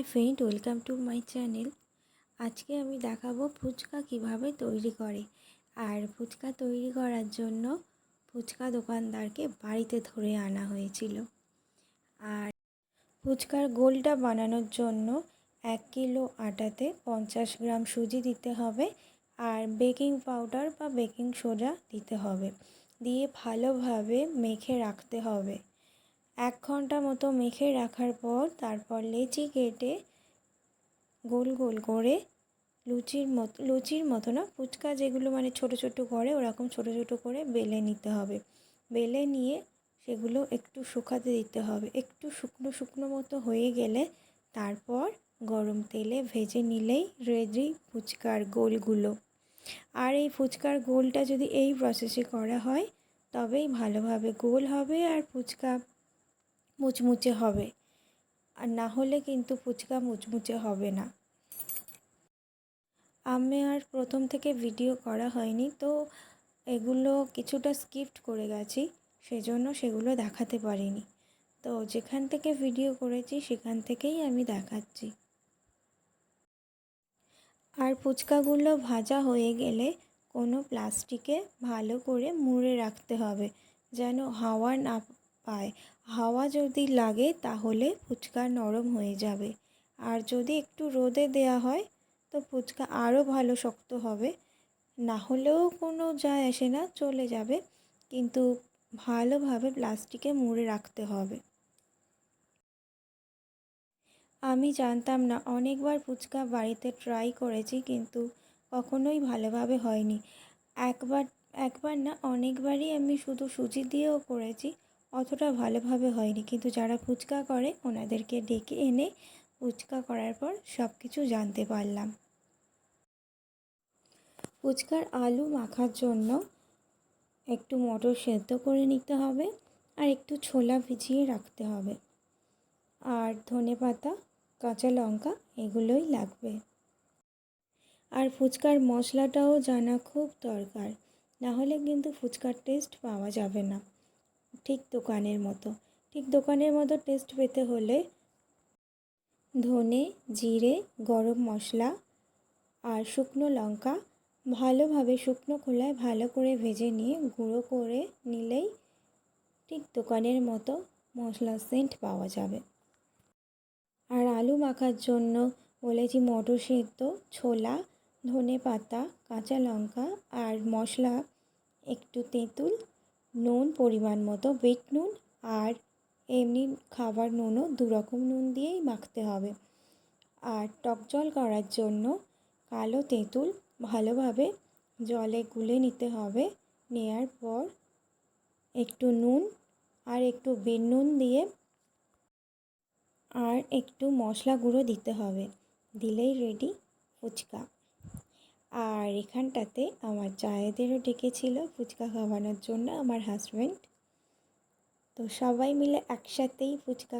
Hi friend, welcome to my channel. আজকে আমি দেখাবো ফুচকা কীভাবে তৈরি করে। আর ফুচকা তৈরি করার জন্য ফুচকা দোকানদারকে বাড়িতে ধরে আনা হয়েছিল। আর ফুচকার গোলটা বানানোর জন্য এক কিলো আটাতে পঞ্চাশ গ্রাম সুজি দিতে হবে আর বেকিং পাউডার বা বেকিং সোডা দিতে হবে। দিয়ে ভালোভাবে মেখে রাখতে হবে। এক ঘণ্টা মতো মেখে রাখার পর তারপর লেচি কেটে গোল গোল করে লুচির মতো লুচির মতো না, ফুচকা যেগুলো মানে ছোট ছোট করে ওরকম ছোট ছোট করে বেলে নিতে হবে। বেলে নিয়ে সেগুলো একটু শুকাতে দিতে হবে। একটু শুকনো শুকনো মতো হয়ে গেলে তারপর গরম তেলে ভেজে নিলেই রেডি ফুচকার গোলগুলো। আর এই ফুচকার গোলটা যদি এই প্রসেসে করা হয়, তবেই ভালোভাবে গোল হবে আর ফুচকা মুচমুচে হবে। আর না হলে কিন্তু ফুচকা মুচমুচে হবে না। আমি আর প্রথম থেকে ভিডিও করা হয়নি, তো এগুলো কিছুটা স্কিপ্ট করে গেছি, সেজন্য সেগুলো দেখাতে পারিনি। তো যেখান থেকে ভিডিও করেছি, সেখান থেকেই আমি দেখাচ্ছি। আর ফুচকাগুলো ভাজা হয়ে গেলে কোনো প্লাস্টিকে ভালো করে মুড়ে রাখতে হবে, যেন হাওয়া না পায়। হাওয়া যদি লাগে তাহলে ফুচকা নরম হয়ে যাবে। আর যদি একটু রোদে দেওয়া হয়, তো ফুচকা আরও ভালো শক্ত হবে। না হলেও কোনো যায় আসে না, চলে যাবে। কিন্তু ভালোভাবে প্লাস্টিকে মুড়ে রাখতে হবে। আমি জানতাম না, অনেকবার ফুচকা বাড়িতে ট্রাই করেছি, কিন্তু কখনোই ভালোভাবে হয়নি। একবার একবার না, অনেকবারই আমি শুধু সুজি দিয়েও করেছি। অতটা ভালোভাবে হয়নি। কিন্তু যারা ফুচকা করে, ওনাদেরকে ডেকে এনে ফুচকা করার পর সব কিছু জানতে পারলাম। ফুচকার আলু মাখার জন্য একটু মটর সেদ্ধ করে নিতে হবে আর একটু ছোলা ভিজিয়ে রাখতে হবে। আর ধনে পাতা, কাঁচা লঙ্কা এগুলোই লাগবে। আর ফুচকার মশলাটাও জানা খুব দরকার। নাহলে কিন্তু ফুচকার টেস্ট পাওয়া যাবে না। ঠিক দোকানের মতো। ঠিক দোকানের মতো টেস্ট পেতে হলে ধনে, জিরে, গরম মশলা আর শুকনো লঙ্কা ভালোভাবে শুকনো খোলায় ভালো করে ভেজে নিয়ে গুঁড়ো করে নিলেই ঠিক দোকানের মতো মশলা সেন্ট পাওয়া যাবে। আর আলু মাখার জন্য বলেছি মটর সেদ্ধ, ছোলা ধনে পাতা কাঁচা লঙ্কা আর মশলা, একটু তেঁতুল নুন পরিমাণ মতো বিট নুন আর এমনি খাবার নুনও দু রকম নুন দিয়েই মাখতে হবে। আর টক জল করার জন্য কালো তেঁতুল ভালোভাবে জলে গুলে নিতে হবে। নেয়ার পর একটু নুন আর একটু বিট নুন দিয়ে আর একটু মশলা গুঁড়ো দিতে হবে। দিলেই রেডি ফুচকা। আর এখানটাতে আমার জায়েদেরও ডেকেছিল ফুচকা খাওয়ানোর জন্য, আমার হাজব্যান্ড তো সবাই মিলে একসাথেই ফুচকা